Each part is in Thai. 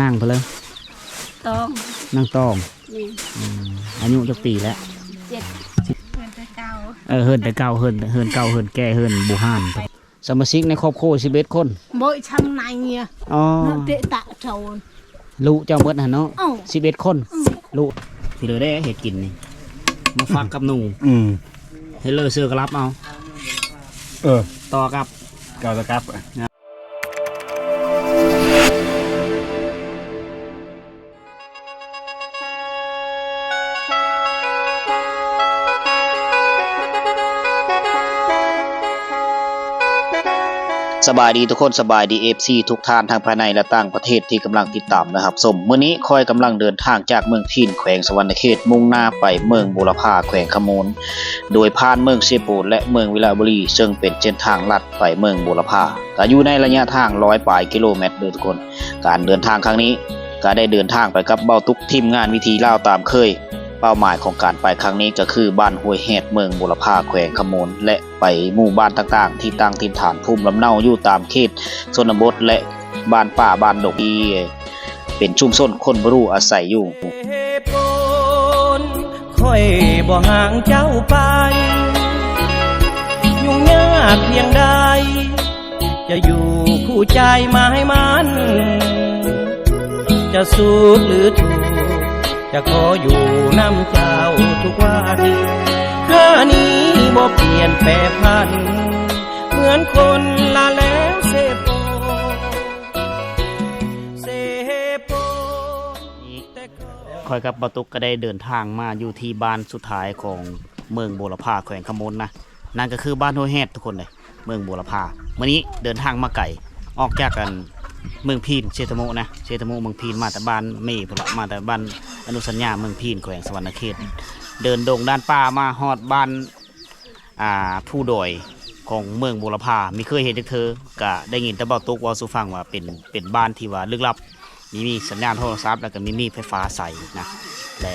นั่งไปเลยต้องนั่งตองนี่อืมอายุจักปีแล้ว เจ็ดเพื่อนแต่เก่าเออเฮินแต่เก่าเฮินเฮินเก่าเฮินแก่เฮินบูฮานสมาชิกในครอบครัว11คน mỗi trăm này nhỉ อ๋อ nó tệ tạ trầu ลูกเจ้าเบิดหั่นเนาะ ồ 11คน ลูกที่เหลือได้เฮ็ดกินนี่มาฟักกับหนูอืม ให้เลอเสื้อกระลับเอา เออต่อกับ เกาตะกับ สบายดีทุกคนสบายดีเอฟซีทุกท่านทางภายในและต่างประเทศที่กำลังติดตามนะครับสมมื้อนี้คอยกำลังเดินทางจากเมืองพีนแขวงสวรรณเขตมุ่งหน้าไปเมืองบุรพาแขวงขมูล โดยผ่านเมืองเซโปนและเมืองวิลาบุรี ซึ่งเป็นเส้นทางลัดไปเมืองบุรพาก็อยู่ในระยะทางร้อยปลายกิโลเมตรเด้อทุกคน การเดินทางครั้งนี้ก็ได้เดินทางไปกับเบ้าตุกทีมงานวิธีเล่าตามเคย เป้าหมายของการไปครั้งนี้ก็คือบ้านห้วยแฮดเมืองบุรพาแขวงขมูล และไปหมู่บ้านต่างๆ ที่ตั้งถิ่นฐานภูมิลำเนาอยู่ตามเขตชนบทและบ้านป่าบ้านดงที่เป็นชุมชนคนบรูอาศัยอยู่ค่อยบ่ห่างเจ้าไป ยุ่งยากเพียงใด จะอยู่คู่ใจมาให้มัน จะสุขหรือทุกข์ จะขออยู่น้ำเจ้าทุกวันข้านี้บ่เปลี่ยนแปรพัน เหมือนคนลาแล้วเสพโปเสพโปแต่คอยกับปาตุกก็ได้เดินทางมาอยู่ที่บ้านสุดท้ายของเมืองบุรพาแขวงขมลนะนั่นก็คือบ้านห้วยแฮดทุกคนเลยเมืองบุรพาเมื่อนี้เดินทางมาไก่ออกจากกัน เมืองพีนเชตโมนะเชตโมเมืองพีนมาแต่บ้านเมย์พุ่นละมาแต่บ้านอนุสัญญาเมืองพีนแขวงสวรรณเขต เดินดงด้านป่ามาฮอดบ้านอ่าผู้ดอยของเมืองบุรพามีเคยเห็นจักเธอก็ได้ยินแต่เบาตุกว่าสู่ฟังว่าเป็นเป็นบ้านที่ว่าลึกลับ มีมีสัญญาณโทรศัพท์แล้วก็มีมีไฟฟ้าใส่นะและ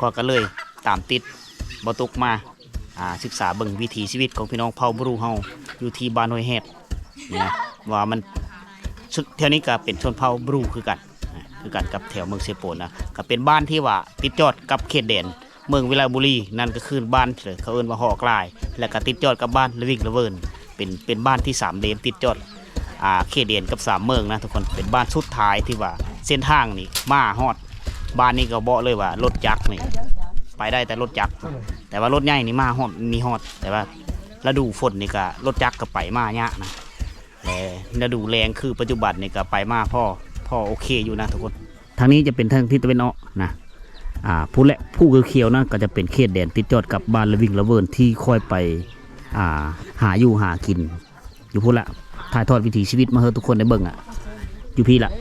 ก็ก็เลยตามติดบตุกมาอ่าศึกษาเบิ่งวิถีชีวิตของพี่น้องเผ่าบรูเฮาอยู่ที่บ้านห้วยแฮดนะว่ามัน ชุดแถวนี้ก็เป็นชนเผ่าบรูคือกันคือกันกับแถวเมืองเซโปนนะก็เป็นบ้านที่ว่าติดยอดกับเขตแดนเมืองวิลาบุรีนั่นก็คือบ้านเขาเอิ้นว่าหอกลาย และก็ติดยอดกับบ้านละวิกละเวินเป็นเป็นบ้านที่สามเลนติดยอดอ่าเขตเดนกับสามเมืองนะทุกคนเป็นบ้านสุดท้ายที่ว่าเส้นทางนี่มาฮอดบ้านนี้ก็บอกเลยว่ารถจักรนี่ไปได้แต่รถจักรแต่ว่ารถใหญ่นี่มาฮอดมีฮอดแต่ว่าฤดูฝนนี่ก็รถจักรก็ไปมายะนะ แต่ฤดูแรงคือปัจจุบันนี่ก็ไปมากพ่อพ่อโอเคอยู่นะทุกคน ทางนี้จะเป็นทางที่ตะวันออกนะอ่าผู้และผู้เขียวๆนะก็จะเป็นเขตแดนติดจอดกับบ้านละวิ่งละเวินที่ค่อยไปอ่าหาอยู่หากิน อยู่พูดละถ่ายทอดวิถีชีวิตมาให้ทุกคนได้เบิ่งอะอยู่พี่ละ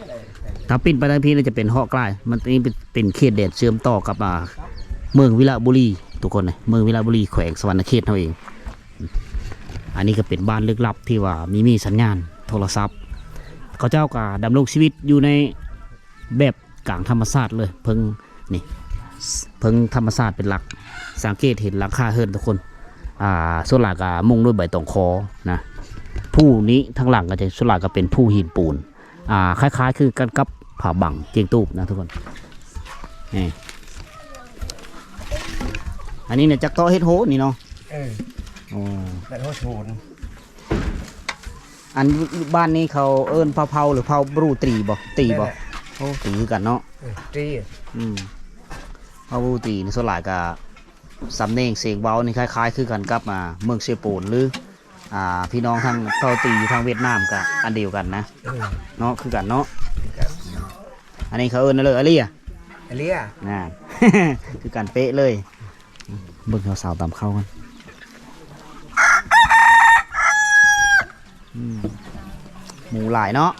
ถ้าปิ้นไปทางพี่น่าจะเป็นหอกใกล้มันนี่เป็นเขตแดนเชื่อมต่อกับอ่าเมืองวิลาบุรีทุกคนเลยเมืองวิลาบุรีแขวงสวรรณเขตเขาเอง อันนี้ก็เป็นบ้านลึกลับที่ว่ามีมีสัญญาณโทรศัพท์ เขาเจ้าก็ดำรงชีวิตอยู่ในแบบกลางธรรมชาติเลยเพิ่งนี่เพิ่งธรรมชาติเป็นหลัก สังเกตเห็นหลังคาเฮิรนทุกคนอ่าส่วนหลักก็มุ่งด้วยใบตองคอนะผู้นี้ทั้งหลังก็จะส่วนหลักก็เป็นผู้หินปูนอ่าคล้าย ๆ คือกันกับผาบังเจียงตูบนะทุกคนนี่อันนี้เนี่ยจักรโตอเฮ็ดโหนี่เนาะ ออโอ้แต่โทษโทนอันบ้านนี้เขาเอิ้นเผาเผาหรือเผาบรูตรีบ่ตีบ่โอ้ตีคือกันเนาะตีอืมเผาบรูตรีนี่ส่วนหลายก็สำเนียงเสียงเว้านี่คล้ายๆ คือกันกับอ่าเมืองเซโปนหรืออ่าพี่น้องทางเผาตีทางเวียดนามก็อันเดียวกันนะเออเนาะคือกันเนาะอันนี้เขาเอิ้นอะไรอะไรอะเอเลียน่าคือการเป๊ะเลยเบิ่งสาวๆตามเข้ากันอืม หมูหลายเนาะ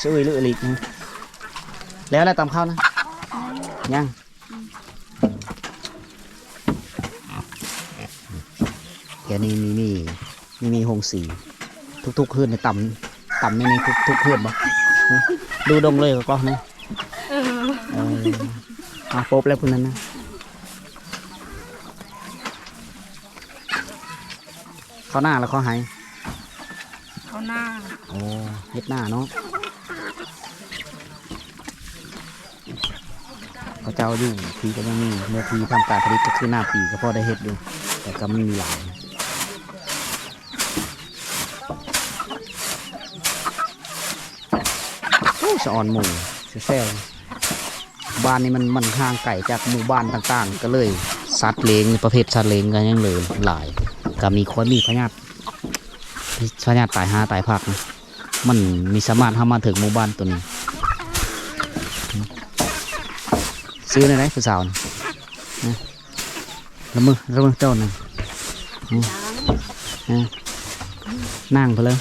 ช่วยเลือลิกนะแล้วอะไรตามเข้านะยังแกนี่มีมีมีมีหงสีทุกๆคืนในต่ำต่ำในนี้ทุกทุกคืนบ่ดูดงเลยก็กล้องนะ ừ เอออาปบแล้วพุ่นนั้นนะ ข้าหน้าแล้วข้าวไหข้าหน้าโอ้เฮ็ดหน้าเนาะเขาเจ้าอยู่ทีก็ยังมีเมื่อทีทำการผลิตก็คือหน้าปีก็พอได้เห็ดอยู่ แต่ก็ไม่มีหลายสะออนหมู่เซ่บบ้านนี้มันมันห่างไก่จากหมู่บ้านต่างๆ ก็เลยสัตว์เลี้ยงประเภทสัตว์เลี้ยงกันยังเลยหลาย ก็มีคนมีพญาติพญาติตายห้าตายพักนะมันมีสามารถเข้ามาถึงหมู่บ้านตัวนี้ ซื้อในไหนผู้สาวนี่นะละมือละมือเจ้าหนึ่งนะนั่งไปเลย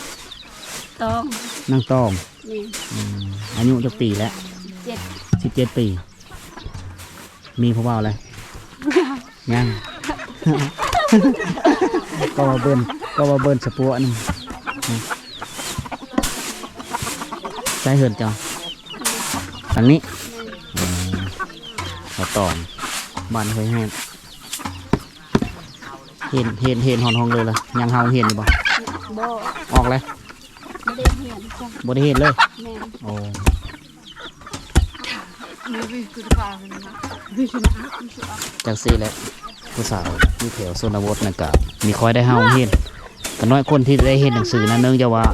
ต้องนั่งต้องนี่อืมอายุจักปีแล้วเจ็ดสิบเจ็ดปี มีผู้บ่าวเลยยัง ก็ว่าเบิ้นก็ว่าเบิ้นสะปัวหนึงนะใจเหินเจ้าทางนี้อืมเขาตอนบ้านเคยแห้งเห็นเห็นเห็นหอนห้องเลยล่ะยังเฮาเห็นอยู่บ่บ่ออกเลยไม่ได้เห็นจ้ะบ่ได้เห็นเลยแม่โอ้มีวิกุฎฟ้ามันนะวิกุฎฟ้ามันสุดจังซี่แหละ ผู้สาวอยู่แถวโซนบทนั่นก็มีคอยได้เฮาองเห็นก็น้อยคนที่ได้เห็นหนังสือนะเนื่องจากว่า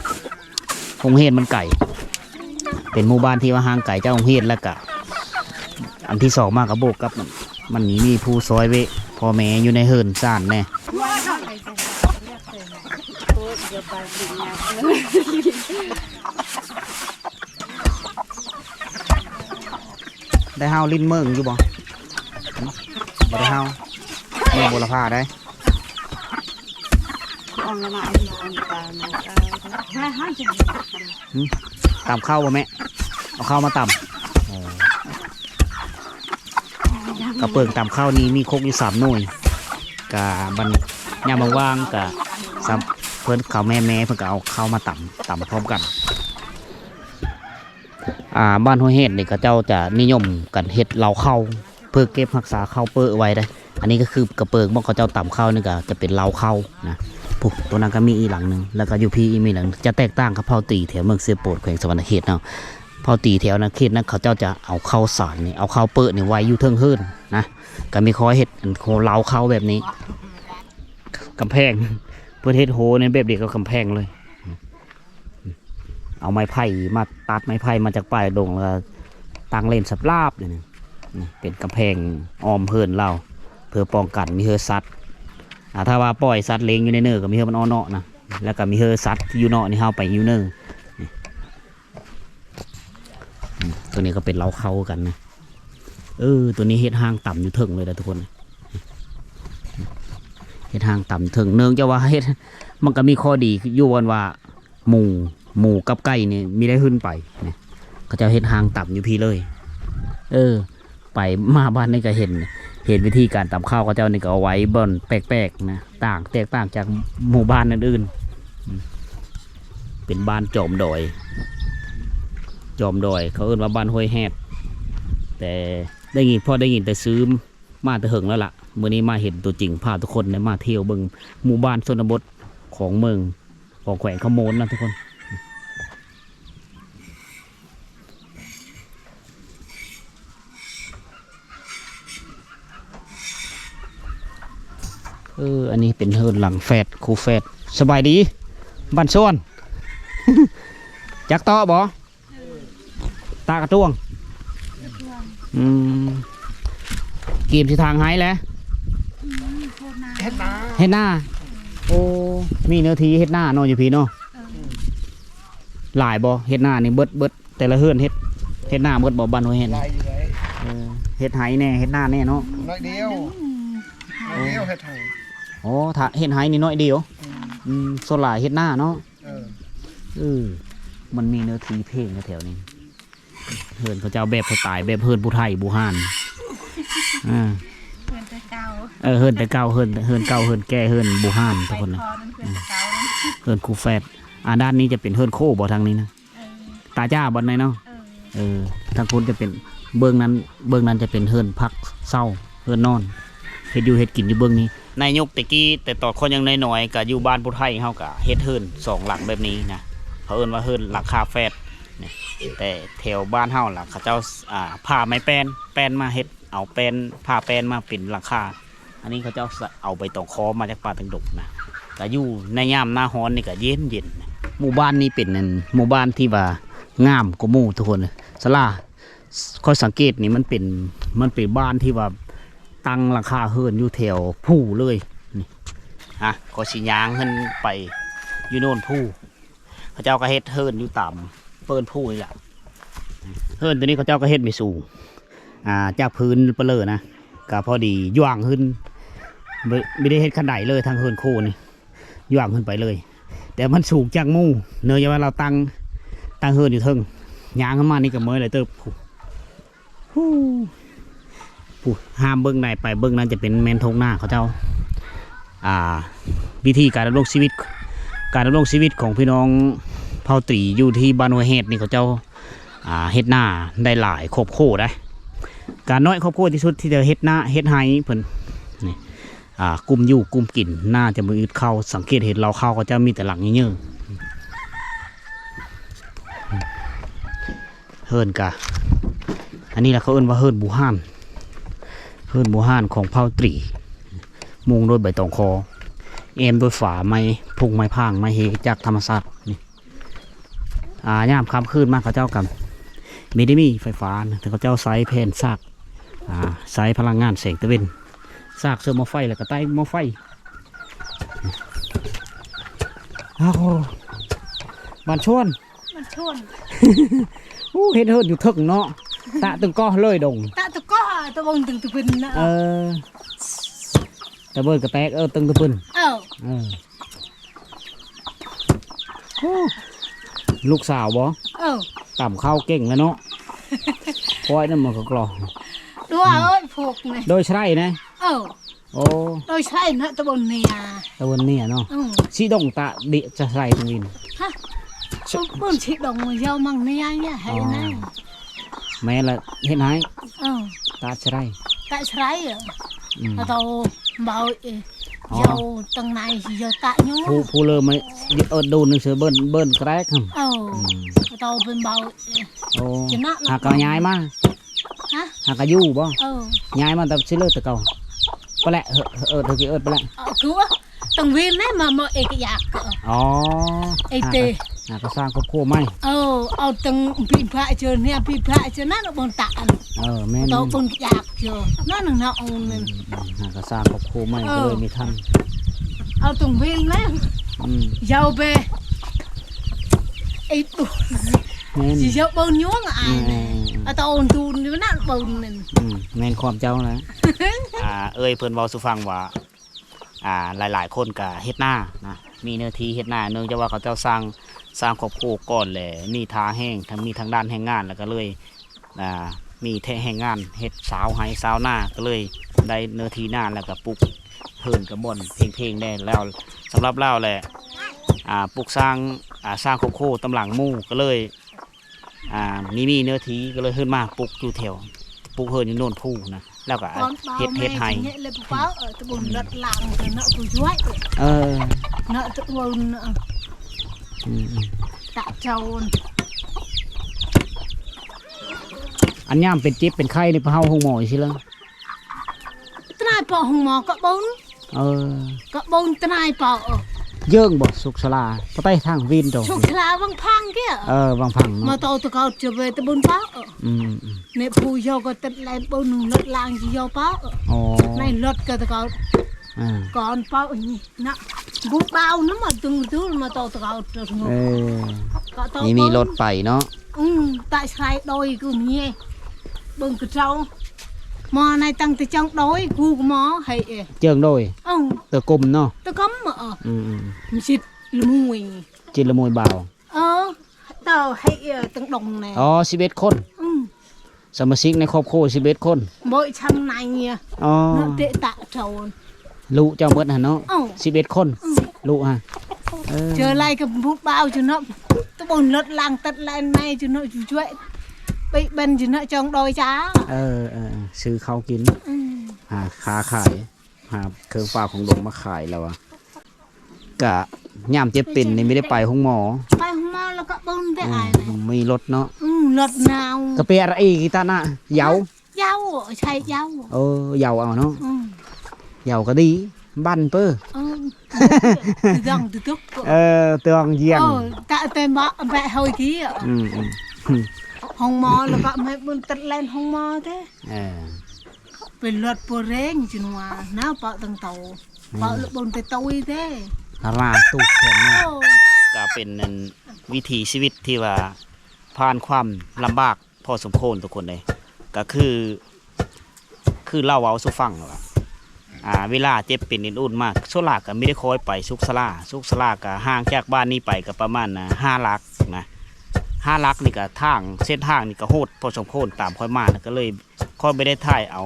โรงเรียนมันไก่ เป็นหมู่บ้านที่ว่าห่างไกลจากโรงเรียนแล้วก็อันที่สองมากกับโบกกับ มันมันมีมีผู้ซอยเวพ่อแม่อยู่ในเฮิรนซ่านแน่ได้เฮาลิ้นเมืองอยู่บ่บ่ได้เฮา เมืองบุรพาได้อ่อนละมาอันอันตานะห้าห้าจังตามข้าวบ่แม่เอาข้าวมาตำกระเปิงตามข้าวนี้มีครกอยู่สามหน่วยกะบันยามว่างๆกะซ้ำเพิ่นเขาแม่แม่ๆเพิ่นก็เอาข้าวมาตำตำพร้อมกัน อ่าบ้านห้วยเฮ็ดนี่ก็เจ้าจะนิยมกันเฮ็ดเหลาข้าวเพื่อเก็บรักษาข้าวเปื้อไว้ได้ อันนี้ก็คือกระเปิงบ่เขาเจ้าต่ำข้านี่ก็จะเป็นเหลาเข้านะปุ๊ตัวนั้นก็มีอีหลังหนึ่งแล้วก็อยู่พี่อีมีหลังจะแตกต่างกับเผาตีแถวเมืองเสียโปดแขวงสวรรณเขตเนาะพอตีแถวนั้นเขตนั้นเขาเจ้าจะเอาเข้าสารนี่เอาเข้าเปิดนี่ไว้อยู่เทิงเฮิรนนะก็มีคอยเห็ดโคเหลาเข้าแบบนี้กำแพงเพื่อเฮ็ดโหในแบบเดียวกับกำแพงเลย เอาไม้ไผ่มาตัดไม้ไผ่มาจากป่ายดงแล้วตั้งเล่นสับลาบเลยนี่เป็นกำแพงออมเฮิรนเรา พื่อป้องกันมีเฮอสัตว์ถ้าว่าปล่อยสัตว์เลี้ยงอยู่ในเนื้อก็มีเฮอมันอ้อเนาะนะแล้วก็มีเฮอสัตว์ที่อยู่เนาะนี่เฮาไปอยู่เนื้อตัวนี้ก็เป็นเล้าเข้ากันนะเออตัวนี้เฮ็ดห้างต่ำอยู่เถิงเลยนะทุกคนเฮ็ดห้างต่ำเถิงเนื่องจากว่าเฮ็ดมันก็มีข้อดีอยู่วันว่าหมูหมูกับไก่เนี่ยมีได้ขึ้นไปเนี่ยเขาจะเฮ็ดห้างต่ำอยู่พี่เลย เออ ไปมาบ้านนี่ก็เห็น เห็นวิธีการตำข้าวเขาเจ้านี่ก็เอาไว้บนแปลกๆนะต่างแตกต่างจากหมู่บ้านอื่นๆอืมเป็นบ้านจอมดอย จอมดอย เขาเอิ้นว่าบ้านห้วยแฮดแต่ได้ยินพ่อได้ยินแต่ซื้อมาแต่หึงแล้วล่ะเมื่อนี้มาเห็นตัวจริงพาทุกคนได้มาเที่ยวเบิงหมู่บ้านชนบทของเมืองของแขวงขโมนนะทุกคน เออ อันนี้เป็นเฮิรนหลังแฟดคูแฟดสบายดีบ้านส่วนจักต่อบ่ตากระต้วงอืมเกีมที่ทางไห้แหล้วเฮ็ดนาเฮ็ดหน้า โอ้ มีเนื้อทีเฮ็ดหน้าเนาะอยู่พี่เนาะหลายบ่เฮ็ดหน้านี่เบิดเบิดแต่ละเฮือนเฮ็ดเฮ็ดหน้าเบิดบ่บ้านหัวเฮ็ดลายอยู่เลยเออเฮ็ดไห้แน่เฮ็ดหน้าแน่เนาะน้อยเดียวน้อยเดียวเฮ็ดให้ โอ้ถ้าเฮ็ดไห้นี่น้อยเดียวอืมส่วนหลายเฮ็ดหน้าเนาะเออเออมันมีเนื้อทีเพลงแถวๆนี้เฮือนเขาเจ้าแบบสไตล์แบบเฮือนผู้ไทยบูฮานอ่าเพื่อนแต่เก่าเออเฮิรนแต่เก่าเฮิรนเฮิรนเก่าเฮิรนแก่เฮิรนบูฮานทุกคนนะพอนั่นเพื่อนแต่เก่าเฮิรนคูแฟดอ่าด้านนี้จะเป็นเฮิรนโคบ่ทางนี้นะเออตาจ้าบนไหนเนาะเออเออทางคุณจะเป็นเบื้องนั้น เบื้องนั้นจะเป็นเฮิรนพักเศร้าเฮิรนนอนเฮ็ดอยู่เฮ็ดกินอยู่เบื้องนี้ ในยุคตะกี้แต่ต่อคนยังน้อยๆก็อยู่บ้านผู้ไทยเฮาก็เฮ็ดเฮิรนสองหลังแบบนี้นะเขาเอิ้นว่าเฮิรนหลังคาแฟดนี่แต่แถวบ้านเฮาล่ะเขาเจ้าอ่าผ่าไม้แป้นแป้นมาเฮ็ดเอาแป้นผ่าแป้นมาเป็นหลังคาอันนี้เขาเจ้าเอาไปตองคอมาจากป่าตังดกนะก็อยู่ในยามหน้าร้อนนี่ก็เย็นเย็นหมู่บ้านนี้เป็นอันหมู่บ้านที่ว่างามกว่าหมู่ทุกคนเลยสลาคอสังเกตนี่มันเป็นมันเป็นบ้านที่ว่า ตั้งหลังคาเฮิรนอยู่แถวผู้เลยนี่อะก็สิยางขึ้นไปอยู่โน่นผู้เขาเจ้าก็เฮ็ดเฮิรนอยู่ต่ำเปิ้นผู้นี่แหละเฮิรนตัวนี้เขาเจ้าก็เฮ็ดไม่สูงอ่าจากพื้นเปลือนะก็พอดีย่างขึ้นไม่ได้เฮ็ดขันไดเลยทางเฮิรนโคนี่ย่างขึ้นไปเลย แต่มันสูงจากมู่เนื่องจากว่าเราตั้งตั้งเฮิรนอยู่เทิงยางขึ้นมานี่ก็เมื่อยเลยเติบผู้ ห้ามเบิ้งใดไปเบิ้งนั้นจะเป็นแมนทงหน้าเขาเจ้าอ่าวิธีการดำรงชีวิต การดำรงชีวิตของพี่น้องเผ่าตรีอยู่ที่บ้านหัวเฮ็ดนี่เขาเจ้าอ่าเฮ็ดหน้าได้หลายครบโคได้การน้อยครอบคที่สุดที่จะเฮ็ดหน้าเฮ็ดไห้เพิ่นนี่อ่ากลุ่มอยู่กลุ่มกินหน่าจะมืออึดเข้าสังเกตเห็นเราเข้าก็จะมีแต่หลังเยอะๆเฮิร์นกะอันนี้แหละเขาเอิ้นว่าเฮิร์นบูฮาน เฮิรนบูฮานของเผ่าตรี มุงโดยใบตองคอ เอมโดยฝาไม้พุงไม้พางไม้เฮจากธรรมศาสตร์นี่อ่าย่ามคำคืนมากเขาเจ้ากันไม่ได้มีไฟฟ้านะแต่เขาเจ้าไซส์เพนซากอ่าไซส์พลังงานแสงตะเวนซากเสื้อหมอไฟแล้วก็ใต้หมอไฟอ้าวบานชวนมันชน อู้เห็นเฮิรนอยู่ทึกเนาะตะตึงก็เลยดง ตะ ตะก็ตะบงตึงตะเป็นนะเออตะเบิดกระแตกเออตึงตะปืนเอ้าเออโอ้ลูกสาวบ่เอ้าต่ำข้าวเก่งแล้วเนาะคอยนั่นมันก็กรอดูเอาเอ้ยพวกนี่โดยใช่นะเอ้าโอ้โดยใช่นะตะบนเนี่ยตะวันเนี่ยเนาะอืมสีดงตะดิจะใส่ตรงวินซุปเปิ้ลชิดองมาเยามังเนี่ยเนี่ยให้นะ แม่ละเห็นไหมเอ้าตาใช่ tại trái à อืม à tao bảo ê, Ờ. dầu tầng này thì dầu tại nhú ผู้ผู้เริ่มมาเออดูหนังสือเบิ้นเบิ้นแกรกครับ ờ tao bên bảo ê, โอ้ chỉ nó หากก็ย้ายมา hả หากก็อยู่บ่ ờ ย้ายมาแต่ซิเลอร์ตะเก่าไปแหละเออเออเธอกี่เอิดไปแหละ ờ cứu á tầng viên đấy mà mà ê cái giặc ờ อ๋อ ê หาก tê หากก็สร้างครอบครัวไหม ờ ờ tầng bị phạ chưa nè bị phạ chưa nó nó bon tạ เออแม่น tao bon cái giặc chưa nó nằng nào nên หากก็สร้างครอบครัวไหมก็เลยมีท่าน ờ tầng viên đấy อืม dầu về ê tụ แม่น chỉ dầu bông nhú mà อื ai ม này à tao ôn tu nó nó bông nên อืมแม่นความเจ้าแล้วอ่าเอ้ยเพิ่นเว้าสุฟังว่า อ่าหลาย ๆ คนก็เฮ็ดหน้านะมีเนื้อที่เฮ็ดหน้าเนื่องจากว่าเขาเจ้าสร้างสร้างครอบครัวก่อนแหละมีทาแห้งทั้งมีทางด้านแห่งงานแล้วก็เลยอ่ามีแท่แห่งงานเฮ็ดสาวไห้สาวหน้าก็เลยได้เนื้อที่หน้าแล้วก็ปลูกเพิ่นกระบอนเพลงๆได้แล้วสำหรับเราแหละอ่าปลูกสร้างอ่าสร้างครอบครัวตำหลังมู่ก็เลยอ่ามีมีเนื้อที่ก็เลยขึ้นมาปลูกอยู่แถวปลูกเพิ่นอยู่โน่นผู้นะ แล้วก็ con เฮ็ด bao เฮ็ด mẹ ให้ thì nhẹ lên báo ở tụi bồn lật làng rồi nợ của chuối เออ nợ tụi bồn อืมอืม tạ trầu อันย่ามเป็นเจ็บเป็นไข้ในพะเฮาห้องหมออีสิละ trai bỏ hùng mò có bồn เออ có bồn trai bỏ เยิ่งบ่สุขสลาพอไปทางวินตรง chụp lá văng phang kia เออบางพัง mà เนาะ tao tụi cậu trở về tụi bồn báo อืมอืม nè phù vô có tụi lại bồn lật làng gì vô báo อ๋อ này lật cái tụi cậu อ่า còn bao nhỉ nè bút bao nó mà từng thứ mà tao tụi cậu trở เอ ngồi อ cậu tao นี่มีรถไปเนาะ ừ tại sao đôi cứ nhé bưng cái trâu mò này tăng từ trong đôi gu của mò hay เจิงโดย ông เตอกลมเนาะ tao cấm mà ờ อืมอืม mình xịt là mùi จิตละมวยบ่าว ờ tao hay ờ, từng đồng này อ๋อ11คน ừ สมาชิกในครอบครัว11คน mỗi trăm này nhỉ อ๋อ nó tệ tạ trâu ลูกเจ้าเบิดหั่นเนาะ ờ 11คนลูกฮะเออ chờ lại cái bút bao cho nó tao bồn lật làng tật lên này cho nó chú chuệ bị bên cho nó trong đôi chá เออเออเออซื้อข้าวกิน ừ หาค้าขาย หาเครื่องฟ้าของหลวงมาขายแล้วอะกะย่ามเจ็บเป็นนี่ไม่ได้ไปห้องหมอ phải không mò là có bồn thế ai này อืมมีรถเนาะอืมรถนาวกระเปียอะไรอีกตาน่ะเหยาเย้าใช่เย้าเออเหยาเอาเนาะอืมเหยาก็ดี บันเป้อเออ từ dòng từ tức เออเตืองเยียง ờ tại tên bọ mẹ hồi kia อืมอืม hồng mò là bọ mẹ bưng tật lên hồng mò thế เออ về luật bồ rên chứ mà nó bọ tầng tàu bọ là bồn tay tôi thế ตลาดตุกเพิ่นเนาะ Ồ, ก็เป็นนั่นวิถีชีวิตที่ว่าผ่านความลำบากพอสมควรทุกคนเลยก็คือ คือเล่าเอาสุฟังว่าอ่าเวลาเจ็บเป็นอุ่นๆมากโซลากก็ไม่ได้คอยไปสุกสลาสุกสลาก็ห่างจากบ้านนี้ไปก็ประมาณนะห้าลักนะ ห้าลักนี่ก็ทางเส้นทางนี่ก็โหดพอสมควรตามค่อยมานะก็เลยค่อยไม่ได้ถ่ายเอา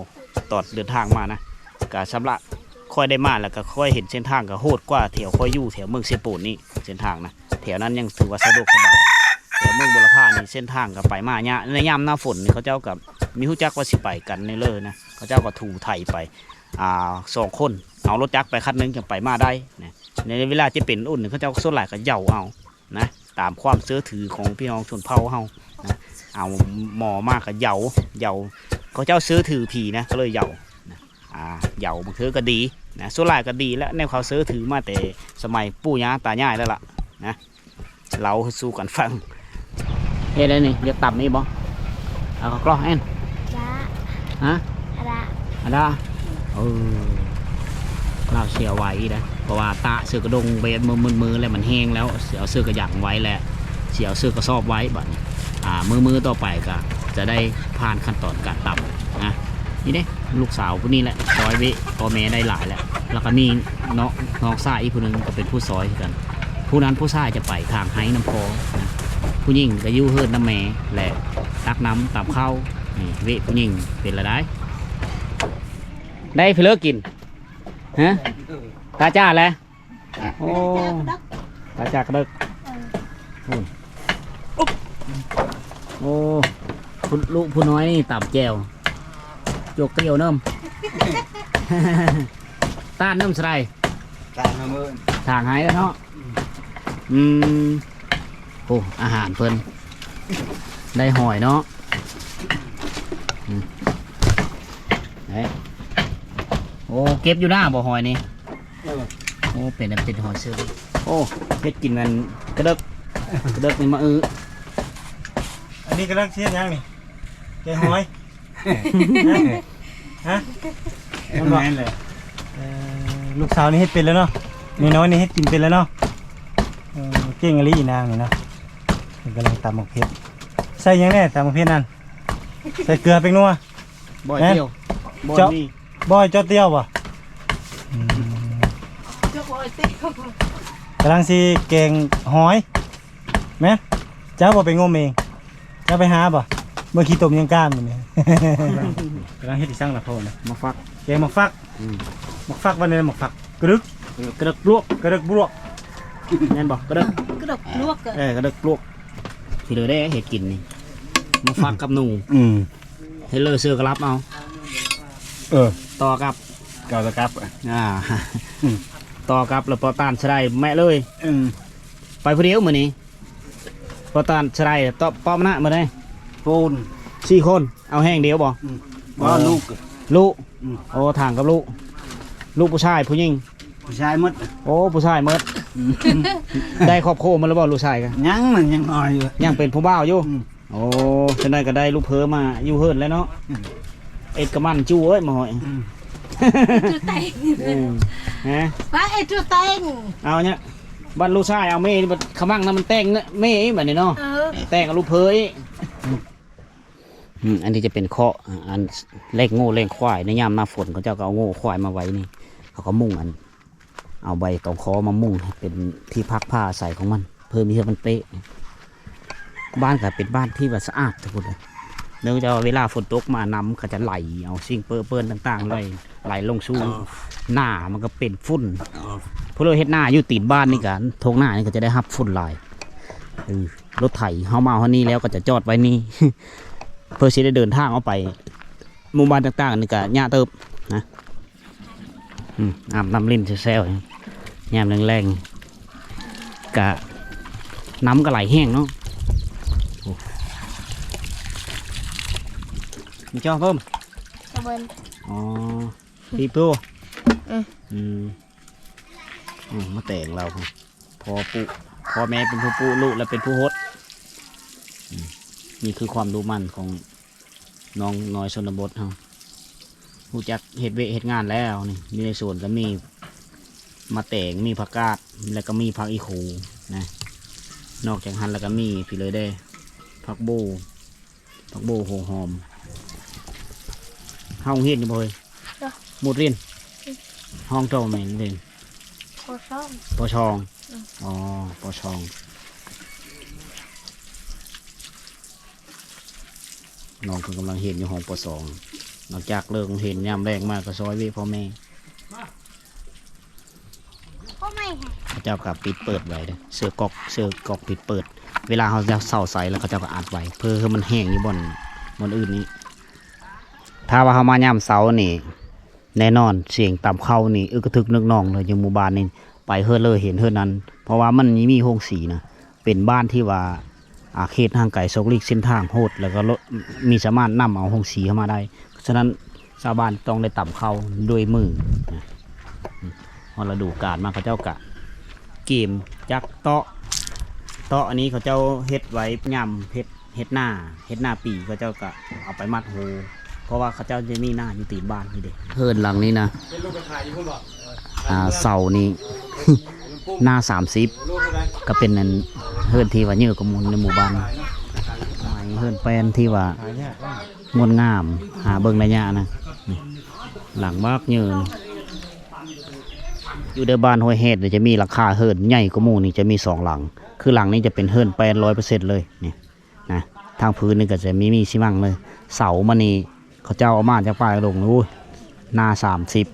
ตอดเดินทางมานะก็สำหรับค่อยได้มาแล้วก็ค่อยเห็นเส้นทางก็โหดกว่าแถวค่อยอยู่แถวเมืองเซปูนนี่เส้นทางนะแถวนั้นยังถือว่าสะดวกสบายแถวเมืองบุรพานี่เส้นทางก็ไปมาเนี่ยในยามหน้าฝนนี่เขาเจ้ากับมีหู้จักว่าสิไปกันในเลยนะเขาเจ้าก็ถูไทยไปอ่าสองคนเอารถจักรไปคันนึงจะไปมาได้นะในเวลาจะเป็นอุ่นเขาเจ้าส่วนหลายก็เหย่าเอานะ ตามความเสื้อถือของพี่น้องชนเผ่าเฮานะเอาหมอมากก็เหย่าเหย่าเขาเจ้าซื้อถือผีนะก็เลยเหย่านะอ่าเหย่าบางเทือก็ดีนะส่วนหลายก็ดีแล้วในเขาซื้อถือมาแต่สมัยปู่ย่าตายายแล้วล่ะนะเราสู้กันฟังเฮ้ยได้นี่เรียกต่ำนี่บ่เอากล้องแอน Dạ, ฮะ dạ, อันดาเออเราเสียไว้นะเพ ราะว่าตะเสือกระดงเบนมือมืออแล้วมันแห้งแล้วเสียเสือกระหยังไว้แหละเสียเสือกระสอบไว้บัดนี้อ่ามือมือต่อไปก็จะได้ผ่านขั้นตอนการตับนะนี่เด้ลูกสาวผู้นี้แหละซอยเวพ่อแม่ได้หลายแล้วแล้วก็มีน้องน้องชาอีกผู้หนึงก็เป็นผู้ซอยคือกัน ผู้นั้นผู้ชาจะไปทางไห้น้ำพอนะผู้หญิงก็ยู่เฮิรนน้ำแม่แหละตักน้ำตับข้าวนี่เวผู้หญิงเป็นละได้ได้เพลอกินฮะ ตาจ้าแหล้วโอ้ตาจากระเดึกโอ้โอ้ผู้ลูกผู้น้อยนี่ต่ำแจวจกเกลียวเนิ่มต้านเนิ่มสไลด์ตามมาเมื่อทางหายแล้วเนาะอืมโอ้อาหารเพิ่นได้หอยเนาะอืมไหนโอ้เก็บอยู่หน้าบ่หอยนี่ โอ้เป็นอันเป็นหอยเชอรี่โอ้เฮ็ดกินมันกระเดกกระเดกนี่มาอื้ออันนี้กำลังเชียร์ยังนี่แกงหอย ฮะมันบอกเลยเอ่อลูกสาวนี่เฮ็ดเป็นแล้วเนาะมีน้อยนี่เฮ็ดกินเป็นแล้วเนาะเออเก่งอะไรอีนางนี่เนาะเพิ่นกำลังตำหมกเพชรใส่หยังแน่ตำหมกเพชรนั่นใส่เกลือเป็นนัว บ่อยแม่นเดียวบ่อยเจาะนี่บ่อยจอดเตี้ยวบ่อืม cho bò tê กำลังสิแกงหอยแม่นเจ้าบ่ไปงมเองเจ้าไปหาบ่เมื่อกี้ต้มยังก้านมันนี่ กำลังเฮ็ดอีสร้างละโพนะมาฟัก แกงหมกฟักอืม หมกฟักวันนี้หมกฟักกระดึกกระเดกลวกกระดึกบวกแม่นบ่กระเดก cái độc luộc เออกระเดกลวกที่เหลือได้เฮ็ดกินนี่มาฟักกับหนูอืมเฮเลอร์เสื้อกระลับเอา เออต่อกับ เก่าตะกับอ่าอืม ต่อกับแล้วปอตานสไลด์แม่เลยอืมไปผู้เดียวมื้อนี้ปอตานสไลด์ต่อป้อมหน้ามาได้ปูนสี่คน เอาแห้งเดียวบ่ว่าลูก ลูกอืม โอ้ทางกับลูกลูกผู้ชายผู้หญิงผู้ชายหมดโอ้ผู้ชายเมิดได้ครอบครัวมันแล้วบ่ลูกชายกันยังมันยังอ่อยอยู่ ยังเป็นผู้บ่าวอยู่ อืม โอ้จังไดก็ได้ลูกเพอมาอยู่เฮิรนแล้วเนาะอืมเอ็ดกระมันจู้เอ้ยมาหอย อืม chưa tay อืมฮะ ba ai chưa tay เอาเนี่ยบ้านลูกชายเอาเม่นี่มันขมั่งนะมันแต่งเนอะเม่แบบนี้เนาะ ờ แต่งกับลูกเพยอืมอันนี้จะเป็นเคาะอ่าอันเลขโง่เลขควายในยามหน้าฝนเขาเจ้าก็เอาโง่ควายมาไว้นี่ เขาก็มุ่งอัน เอาใบตองคอมามุ่งให้เป็นที่พักผ้าอาศัยของมัน เพิ่มให้มันเป๊ะ บ้านก็เป็นบ้านที่แบบสะอาดทุกคนเลยเนื่องจากว่าเวลาฝนตกมาน้ำก็จะไหลเอาสิ่งเปื้อนเปื้อนต่างๆเลยไหลลงสู่หน้ามันก็เป็นฝุ่นพวกเราเฮ็ดหน้าอยู่ติดบ้านนี่กันทงหน้านี่ก็จะได้รับฝุ่นไหลรถไถเฮามาเฮานี่แล้วก็จะจอดไว้นี่เพื่อที่จะเดินทางออกไปหมู่บ้านต่างๆนี่ก็ยะเติบนะอาบน้ำลิ้นแซวๆยามแรงๆกะน้ำก็ไหลแห้งเนาะมีจ้อเพิ่มเบินอ๋อ พี่ปูเอออืมอืมมาแต่งเราพุ่นพ่อปุพ่อแม่เป็นผู้ปุลูกและเป็นผู้ฮดอืมนี่คือความรู้มั่นของน้องน้อยชนบทเฮารู้จักเฮ็ดเวะเฮ็ดงานแล้วนี่มีในสวนก็มีมาแต่งมีผักกาดแล้วก็มีผักอีขูนะนอกจากหันแล้วก็มีพี่เลยได้ผักโบผักโบโหหอมห้องเฮียนอยู่บ่เฮ้ย หมดเรียน ห้องเจ้าแม่นเรียนโคช่อง ปอชองอืม อ๋อปอชองน้องเพิ่นกำลังเห็นอยู่ห้องปสองหลังจากเลิกเห็นยามแรงมากก็ซอยเวิพ่อแม่พ่อไม่ค่ะเขาเจ้ากับปิดเปิดไว้เด้อเสื้อกอกเสื้อกอกปิดเปิด เวลาเขาจะเสาใส่แล้วเขาเจ้าก็อัดไว้เพื่อให้มันแห้งอยู่บนบนอื่นนี้ ถ้าว่าเขามายามเสานี่ แน่นอนเสียงต่ำเข้านี่อึกทึกนึกนองเลยอยู่หมู่บ้านนี่ไปเฮือเลยเห็นเฮือนั้น เพราะว่ามันมีโฮงสีนะเป็นบ้านที่ว่าอาเขตทางไก่ซกลิกเส้นทางโหดแล้วก็มีสามารถนำเอาโฮงสีเข้ามาได้ฉะนั้นชาวบ้านต้องได้ต่ำเข้าด้วยมืออืมพอเราดูการมาเขาเจ้ากะเกมจักเตาะเตาะอันนี้เขาเจ้าเฮ็ดไว้ย่ำเฮ็ดเฮ็ดหน้าเฮ็ดหน้าปีเขาเจ้าก็เอาไปมัดโฮ เพราะว่าเขาเจ้าจะมีหน้าอยู่ตีนบ้านนี่เด็เฮินหลังนี้นะอ่าเสานี่ หน้าสามสิบก็เป็นนันเฮินที่ว่าเยอะกว่าหมูลในหมู่บ้านไม้เฮินแปลนที่ว่าหายากว่างดงาม หาเบิ่งระยะนะนี่หลังมากเยินอยู่ในบ้านห้วยเฮ็ดเนี่ยจะมีราคาเฮิรนใหญ่กว่าหมู่นี่จะมีสองหลัง คือหลังนี้จะเป็นเฮิรนแปดร้อยเปอร์เซ็นต์เลยนี่นะทางพื้นนี่ก็จะมีมีชิมังเลย เสามันนี่ เขาเจ้าเอามาจากปลายลงนู้นหน้าสามสิบ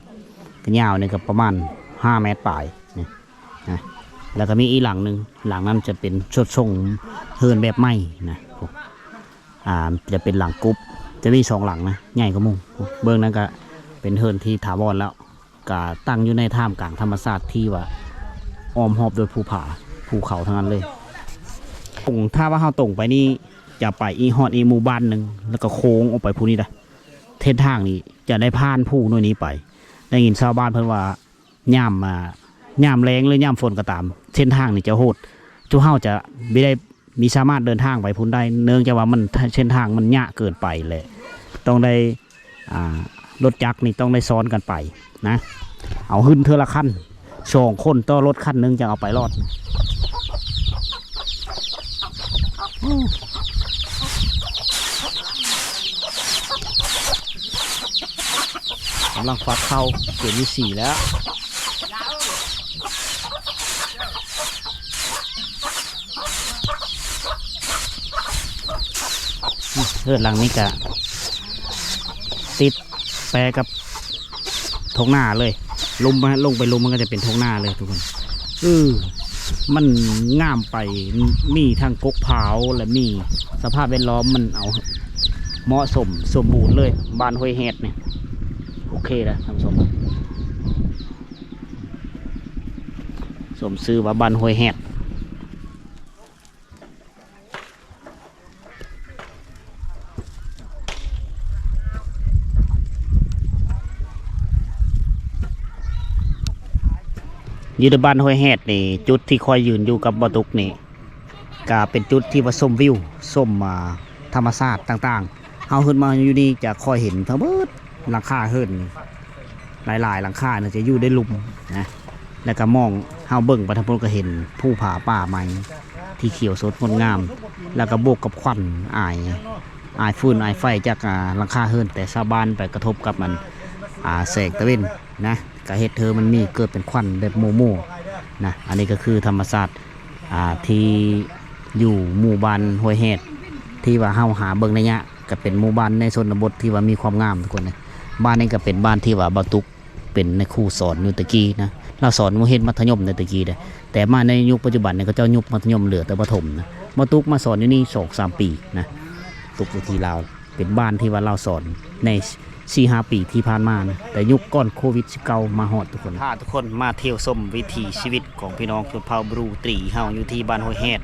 ก็ยาวนี่ก็ประมาณห้าเมตรปลายนี่นะแล้วก็มีอีหลังหนึ่งหลังนั้นจะเป็นชดทรงเฮิรนแบบไม้นะอ่าจะเป็นหลังกรุ๊ปจะมีสองหลังนะใหญ่กว่ามุงเบื้องนั้นก็เป็นเฮินที่ถาวรแล้วก็ตั้งอยู่ในท่ามกลางธรรมชาติที่ว่าอ้อมหอบโดยภูผาภูเขาทั้งนั้นเลยตรงถ้าว่าเราตรงไปนี่จะไปอีฮอดอีหมู่บ้านหนึ่งแล้วก็โค้งออกไปผู้นี้ได้ เส้นทางนี้จะได้ผ่านผู้น้อยนี้ไป ได้ยินชาวบ้านเพิ่นว่าย่ำมาย่ำแรงหรือย่ำฝนก็ตาม เส้นทางนี่จะโหดทุกเฮาจะไม่ได้มีสามารถเดินทางไปพุ่นได้ เนื่องจากว่ามันเส้นทางมันยากเกินไปเลยต้องได้อ่ารถจักรนี่ต้องได้ซ้อนกันไปนะ เอาขึ้นเทอละขั้นสองคนต่อรถขั้นหนึงจะเอาไปรอด กำลังฟัดเข้าเกมที่สี่แล้วเฮือนหลังนี้กะติดแปรกับทงหน้าเลยลมลงไปลมมันก็จะเป็นทงหน้าเลยทุกคนเออมันง่ามไปมีทั้งกกเผาและมีสภาพแวดล้อมมันเอาเหมาะสมสมบูรณ์เลย บานห้วยเฮ็ดเนี่ย โอเคแล้วท่านผู้ชมสมซื้อว่าบ้านห้วยเฮ็ดยืนบ้านห้วยแฮดนี่ จุดที่คอยยืนอยู่กับบอตุกนี่ก็เป็นจุดที่ว่าส้มวิวส้มธรรมชาติต่างๆเฮาขึ้นมาอยู่นี่จะคอยเห็นทั้งเบิด หลังคาเฮิรนหลายๆหลังคาเนี่ยจะอยู่ได้ลุ่มนะแล้วก็มองเฮาเบิ่งปทางพ้นก็เห็นผู้ผาป่าไม้ที่เขียวสดงดงาม แล้วก็โบกกับควันอายอายฟืนอายไฟจากหลังคาเฮิรนแต่ชาวบ้านไปกระทบกับมันแสงตะเวนนะกระเฮ็ดเธอมันมีเกิดเป็นควันแบบโมโมนะอันนี้ก็คือธรรมศาสตร์ที่อยู่หมู่บ้านห้วยเฮ็ดที่ว่าเฮาหาเบิ่งในเนี้ยก็เป็นหมู่บ้านในชนบทที่ว่ามีความงามทุกคนนะ บ้านนี้ก็เป็นบ้านที่ว่าบาตุกเป็นในครูสอนอยู่ตะกี้นะเราสอนมเฮ็ดมัธยมในตะกี้เด้แต่มาในยุคปัจจุบันเนี่ยก็เจ้ายุคมัธยมเหลือแต่ประถมนะบาตุกมาสอนอยู่นี่สองสามปีนะตุกอุทีลาวเป็นบ้านที่ว่าเราสอนในสี่ห้าปีที่ผ่านมานะแต่ยุคก่อนโควิด19มาฮอดทุกคนพาทุกคนมาเที่ยวชมวิถีชีวิตของพี่น้องชนเผ่าบรูตรีเฮาอยู่ที่บ้านห้วยแฮด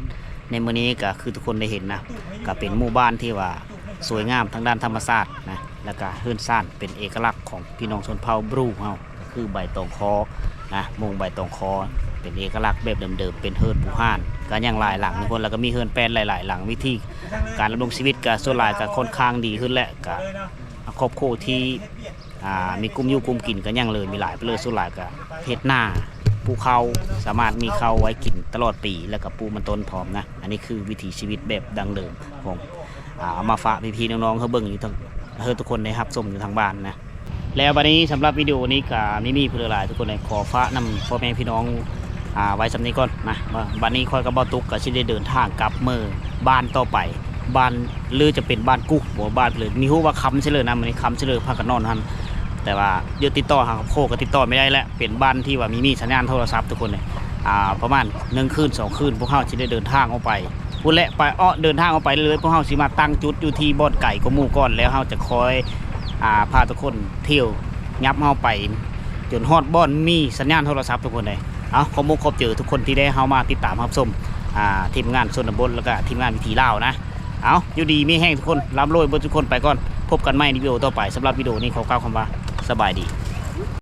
ในมื้อนี้ก็คือทุกคนได้เห็นนะก็เป็นหมู่บ้านที่ว่าสวยงามทางด้านธรรมศาสตร์นะ แล้วก็เฮือนซ่านเป็นเอกลักษณ์ของพี่น้องชนเผ่าบรูเฮาก็คือใบตองคอนะมงใบตองคอ เป็นเอกลักษณ์แบบเดิมๆเป็นเฮิร์นผู้ห้านก็ยังหลายหลังทุกคนแล้วก็มีเฮิร์นแปลนหลายๆ หลังวิธีการดำรงชีวิตก็ส่วนหลายก็ค่อนข้างดีขึ้นแหละก็ครอบครัวที่มีกลุ่มยู่กลุ่มกินก็ยังเลยมีหลายไปเลยส่วนหลายก็เฮ็ดหน้าปูเขาสามารถมีเขาไว้กินตลอดปีแล้วก็ปูมันต้นพร้อมนะ อันนี้คือวิถีชีวิตแบบดังเดิมของอาเอามาฝากพี่ๆน้องๆเฮาเบิ่งอยู่ทั้ง เฮาทุกคนได้รับชมอยู่ทางบ้านนะแล้ววันนี้สำหรับวิดีโอนี้ก็ไม่มีเพื่อหลายทุกคนเลยขอฟ้านำพ่อแม่พี่น้องอ่าไว้สำนี้ก่อนนะบันนี้ค่อยกับเบาตุกก็สิได้เดินทางกลับเมื่อบ้านต่อไปบ้านหรือจะเป็นบ้านกุ๊กบ่บ้านเลยนี่ฮู้ว่าคำเฉลยนะมันนี้คำเฉลยพากันนอนหันแต่ว่าเดี๋ยวติดต่อหาโคก็ติดต่อไม่ได้แล้วเป็นบ้านที่ว่ามีมีสัญญาณโทรศัพท์ทุกคนเลยอ่าประมาณหนึ่งคืนสองคืนพวกเขาสิได้เดินทางออกไป พูดและไปอ้อเดินทางออกไปเลยพวกเขาสิมาตั้งจุดอยู่ที่บ่อนไก่ก็มู่ก่อนแล้วเขาจะคอยอ่าพาทุกคนเที่ยวยับเฮาไปจนฮอดบ่อนมีสัญญาณโทรศัพท์ทุกคนเลยเอาขอมุกขอบเจอทุกคนที่ได้เข้ามาติดตามรับชมอ่าทีมงานชนบทแล้วก็ทีมงานวิถีเล่านะเอาอยู่ดีมีแห้งทุกคนรับโรยบนทุกคนไปก่อน พบกันใหม่ในวิดีโอต่อไปสำหรับวิดีโอนี้ขอกล่าวคำว่าสบายดี